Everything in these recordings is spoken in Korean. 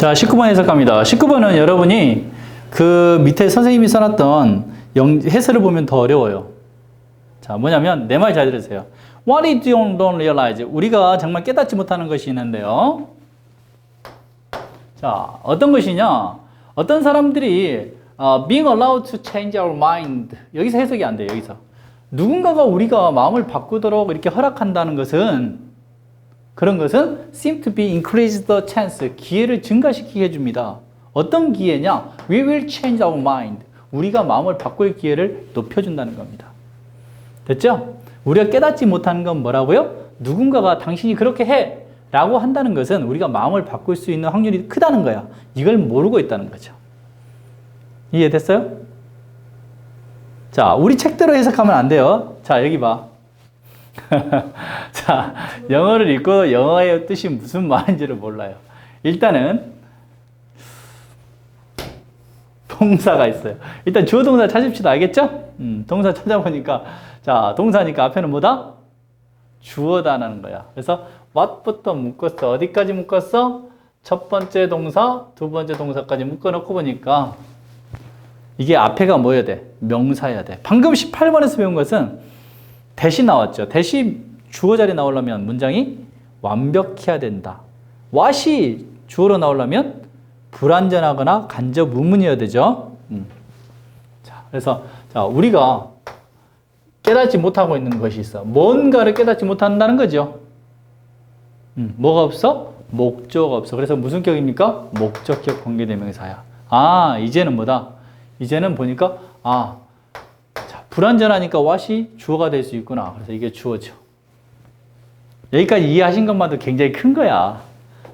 자, 19번 해석합니다. 19번은 여러분이 그 밑에 선생님이 써놨던 영, 해설을 보면 더 어려워요. 자, 뭐냐면 내 말 잘 들으세요. What is you don't realize? 우리가 정말 깨닫지 못하는 것이 있는데요. 자, 어떤 것이냐? 어떤 사람들이 어, being allowed to change our mind. 여기서 해석이 안 돼요. 여기서. 누군가가 우리가 마음을 바꾸도록 이렇게 허락한다는 것은 그런 것은 seem to be increase the chance. 기회를 증가시키게 해줍니다. 어떤 기회냐? We will change our mind. 우리가 마음을 바꿀 기회를 높여준다는 겁니다. 됐죠? 우리가 깨닫지 못하는 건 뭐라고요? 누군가가 당신이 그렇게 해! 라고 한다는 것은 우리가 마음을 바꿀 수 있는 확률이 크다는 거야. 이걸 모르고 있다는 거죠. 이해됐어요? 자, 우리 책대로 해석하면 안 돼요. 자, 여기 봐. 자, 영어를 읽고 영어의 뜻이 무슨 말인지를 몰라요. 일단은 동사가 있어요. 일단 주어 동사 찾읍시다. 알겠죠? 음, 동사 찾아보니까 자, 동사니까 앞에는 뭐다? 주어다라는 거야. 그래서 what부터 묶었어. 어디까지 묶었어? 첫 번째 동사, 두 번째 동사까지 묶어 놓고 보니까 이게 앞에가 뭐여야 돼? 명사여야 돼. 방금 18번에서 배운 것은 대시 나왔죠. 대시 주어 자리 나오려면 문장이 완벽해야 된다. what이 주어로 나오려면 불완전하거나 간접 의문이어야 되죠. 음. 자, 그래서 자, 우리가 깨닫지 못하고 있는 것이 있어. 뭔가를 깨닫지 못한다는 거죠. 음, 뭐가 없어? 목적 없어. 그래서 무슨 격입니까? 목적격 관계대명사야. 아, 이제는 뭐다? 이제는 보니까 아, 자, 불완전하니까 what이 주어가 될 수 있구나. 그래서 이게 주어죠. 여기까지 이해하신 것만도 굉장히 큰 거야.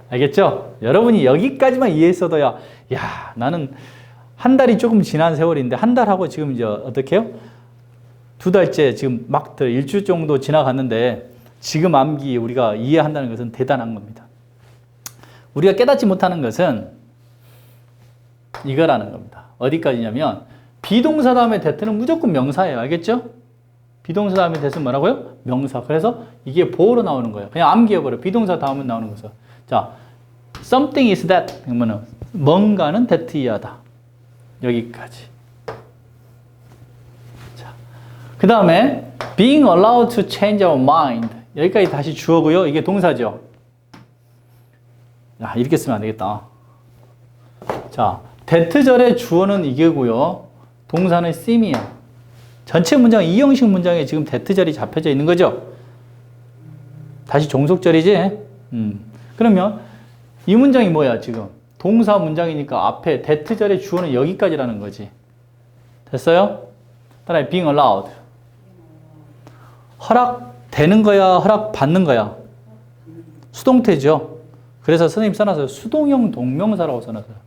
알겠죠? 여러분이 여기까지만 이해했어도야, 야, 나는 한 달이 조금 지난 세월인데, 한 달하고 지금 이제 어떻게 해요? 두 달째 지금 막 일주 정도 지나갔는데, 지금 암기 우리가 이해한다는 것은 대단한 겁니다. 우리가 깨닫지 못하는 것은 이거라는 겁니다. 어디까지냐면, 비동사 다음에 대트는 무조건 명사예요. 알겠죠? 비동사 다음에 대트는 뭐라고요? 명사. 그래서 이게 보호로 나오는 거예요. 그냥 암기해버려. 비동사 다음에 나오는 것은. 자, something is that. 그러면 뭔가는 that이하다. 여기까지. 자, 그 다음에 being allowed to change our mind. 여기까지 다시 주어고요. 이게 동사죠. 야, 이렇게 쓰면 안 되겠다. 자, that절의 주어는 이게고요. 동사는 seem이야. 전체 문장, 이 형식 문장에 지금 that절이 잡혀져 있는 거죠. 다시 종속절이지. 음. 그러면 이 문장이 뭐야 지금? 동사 문장이니까 앞에 that절의 주어는 여기까지라는 거지. 됐어요? 따라해 being allowed. 허락되는 거야, 허락 받는 거야. 수동태죠. 그래서 선생님 써놨어요. 수동형 동명사라고 써놨어요.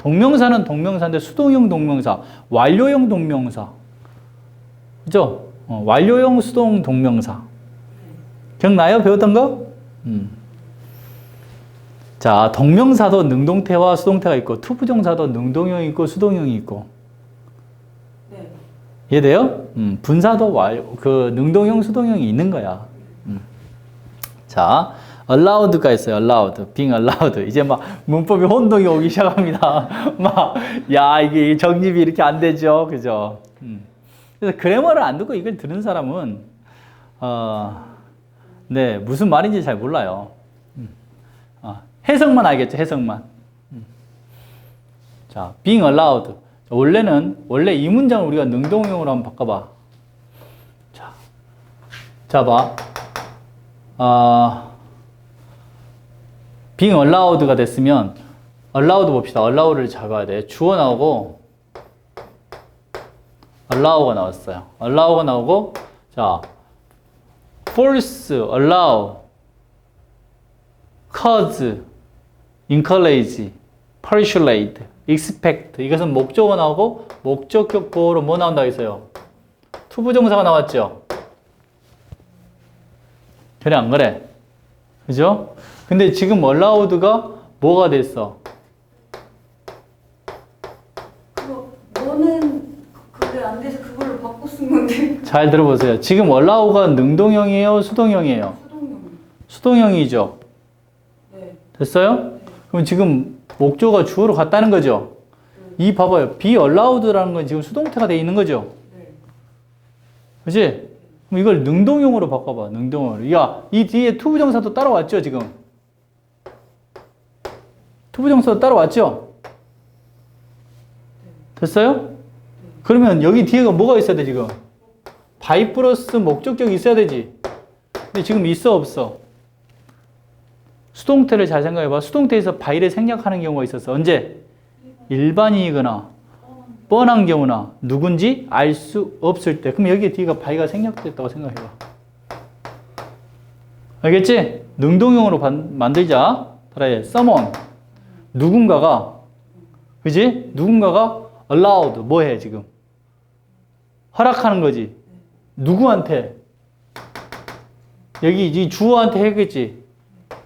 동명사는 동명사인데 수동형 동명사, 완료형 동명사. 그죠? 어, 완료형 수동 동명사. 기억나요? 배웠던 거? 음. 자, 동명사도 능동태와 수동태가 있고, 투부정사도 능동형이 있고, 수동형이 있고. 네. 이해돼요? 음, 분사도 와, 그 능동형, 수동형이 있는 거야. 음. 자, allowed가 있어요. allowed, being allowed. 이제 막 문법이 혼동이 오기 시작합니다. 막, 야, 이게 정립이 이렇게 안 되죠. 그죠? 음. 그래서 그래머를 안 듣고 이걸 들은 사람은, 어, 네, 무슨 말인지 잘 몰라요. 음. 아, 해석만 알겠죠, 해석만. 음. 자, being allowed. 원래는, 원래 이 문장을 우리가 능동형으로 한번 바꿔봐. 자, 자, 봐. 아, being allowed가 됐으면, allowed 봅시다. allow를 잡아야 돼. 주어 나오고, allow가 나왔어요. allow가 나오고, 자, force, allow, cause, encourage, persuade, expect 이것은 목적어 나오고 목적격 보호로 뭐 나온다고 했어요? 투부정사가 나왔죠? 그래 안 그래? 그죠? 근데 지금 allowed가 뭐가 됐어? 그거 너는 그게 안 돼서 그걸로 바꿔 쓴 건데 잘 들어보세요. 지금 allow가 능동형이에요? 수동형이에요? 수동형. 수동형이죠? 네. 됐어요? 그럼 지금 목조가 주어로 갔다는 거죠. 이 봐봐요. be allowed라는 건 지금 수동태가 돼 있는 거죠. 네. 그지? 그럼 이걸 능동용어로 바꿔봐. 능동용어로. 야, 이 뒤에 투부정사도 따라왔죠, 지금. 투부정사도 따라왔죠? 됐어요? 그러면 여기 뒤에가 뭐가 있어야 돼, 지금? 바이 플러스 목적격이 있어야 되지. 근데 지금 있어, 없어? 수동태를 잘 생각해봐. 수동태에서 바이를 생략하는 경우가 있었어. 언제? 일반인이거나 뻔한 경우나 누군지 알 수 없을 때. 그럼 여기 뒤가 바이가 생략됐다고 생각해봐. 알겠지? 능동형으로 반- 만들자. 따라해. someone. 누군가가, 그지? 누군가가 allowed. 뭐 해, 지금? 허락하는 거지. 누구한테? 여기 이 주어한테 해겠지.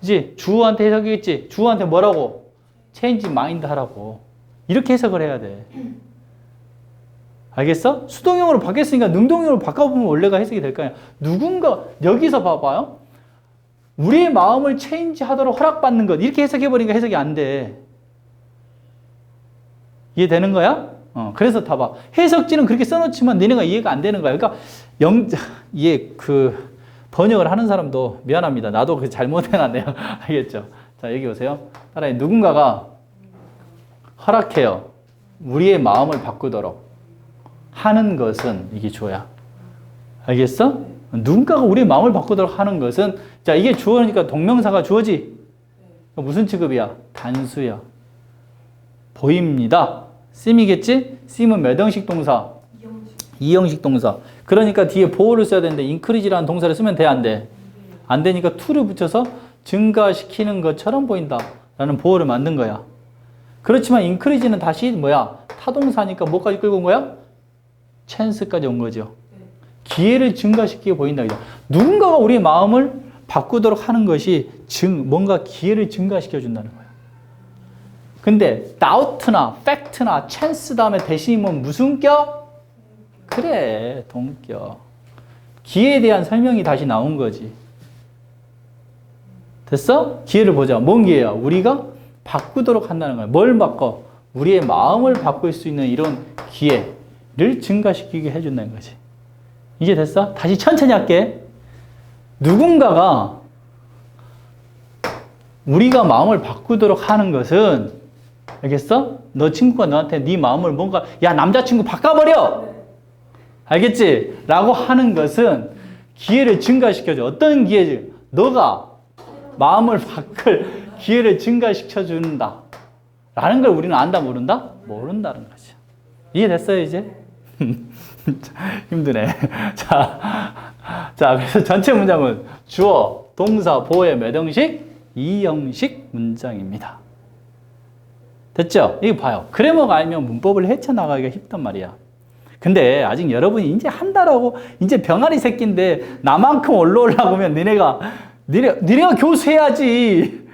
그지? 주어한테 해석이겠지. 주어한테 뭐라고? change mind 하라고. 이렇게 해석을 해야 돼. 알겠어? 수동형으로 바뀌었으니까 능동형으로 바꿔보면 원래가 해석이 될 거야. 누군가, 여기서 봐봐요. 우리의 마음을 체인지 하도록 허락받는 것. 이렇게 해석해버리니까 해석이 안 돼. 이해되는 거야? 어, 그래서 다 봐. 해석지는 그렇게 써놓지만 너네가 이해가 안 되는 거야. 그러니까 영, 이해, 그, 번역을 하는 사람도 미안합니다. 나도 그 잘못해놨네요. 알겠죠? 자, 여기 보세요. 따라해. 누군가가 허락해요. 우리의 마음을 바꾸도록 하는 것은 이게 주어야. 알겠어? 누군가가 우리의 마음을 바꾸도록 하는 것은 자 이게 주어니까 동명사가 주어지. 무슨 취급이야? 단수야. 보입니다. 씀이겠지? 씀은 몇 형식 동사? 이형식. 이형식 동사. 그러니까 뒤에 보호를 써야 되는데 increase라는 동사를 쓰면 돼, 안 돼? 안 되니까 to를 붙여서 증가시키는 것처럼 보인다. 라는 보호를 만든 거야. 그렇지만 increase는 다시 뭐야? 타동사니까 뭐까지 끌고 온 거야? chance까지 온 거죠. 기회를 증가시키게 보인다. 누군가가 우리의 마음을 바꾸도록 하는 것이 증, 뭔가 기회를 증가시켜 준다는 거야. 근데 doubt나 fact나 chance 다음에 대신이면 무슨 격? 그래, 동격. 기회에 대한 설명이 다시 나온 거지. 됐어? 기회를 보자. 뭔 기회야? 우리가 바꾸도록 한다는 거야. 뭘 바꿔? 우리의 마음을 바꿀 수 있는 이런 기회를 증가시키게 해준다는 거지. 이제 됐어? 다시 천천히 할게. 누군가가 우리가 마음을 바꾸도록 하는 것은 알겠어? 너 친구가 너한테 네 마음을 뭔가 야 남자친구 바꿔버려 알겠지? 라고 하는 것은 기회를 증가시켜줘 어떤 기회지? 너가 마음을 바꿀 기회를 증가시켜 준다 라는 걸 우리는 안다 모른다? 모른다는 거죠 이해됐어요 이제? 힘드네 자, 자 그래서 전체 문장은 주어, 동사, 보의 몇 형식? 이 형식 문장입니다 됐죠? 이거 봐요. 그래머가 알면 문법을 헤쳐나가기가 쉽단 말이야. 근데 아직 여러분이 이제 한다라고 이제 병아리 새끼인데 나만큼 올라오려고 하면 니네가 니네, 니네가 교수해야지.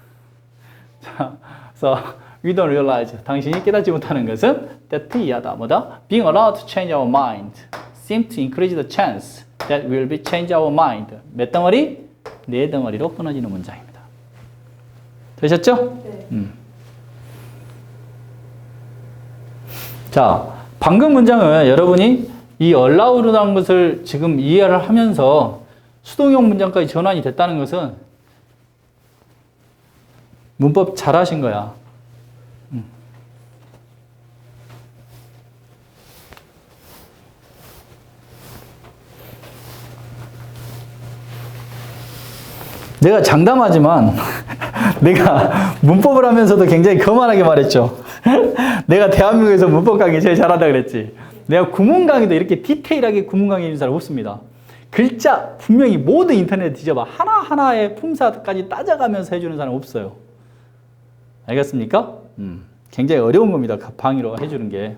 자, 그래서 we don't realize 당신이 깨닫지 못하는 것은 that 이하다 뭐다? being allowed to change our mind seem to increase the chance that will be change our mind 몇 덩어리? 네 덩어리로 끊어지는 문장입니다. 되셨죠? 네. 음. 자, 방금 문장은 여러분이 이 allowed라는 것을 지금 이해를 하면서 수동형 문장까지 전환이 됐다는 것은 문법 잘 하신 거야. 내가 장담하지만 내가 문법을 하면서도 굉장히 거만하게 말했죠. 내가 대한민국에서 문법 강의 제일 잘한다 그랬지. 내가 구문 강의도 이렇게 디테일하게 구문 강의 해준 사람 없습니다. 글자 분명히 모든 인터넷 뒤져봐. 하나하나의 품사까지 따져가면서 해주는 사람 없어요. 알겠습니까? 음, 굉장히 어려운 겁니다. 방위로 해주는 게.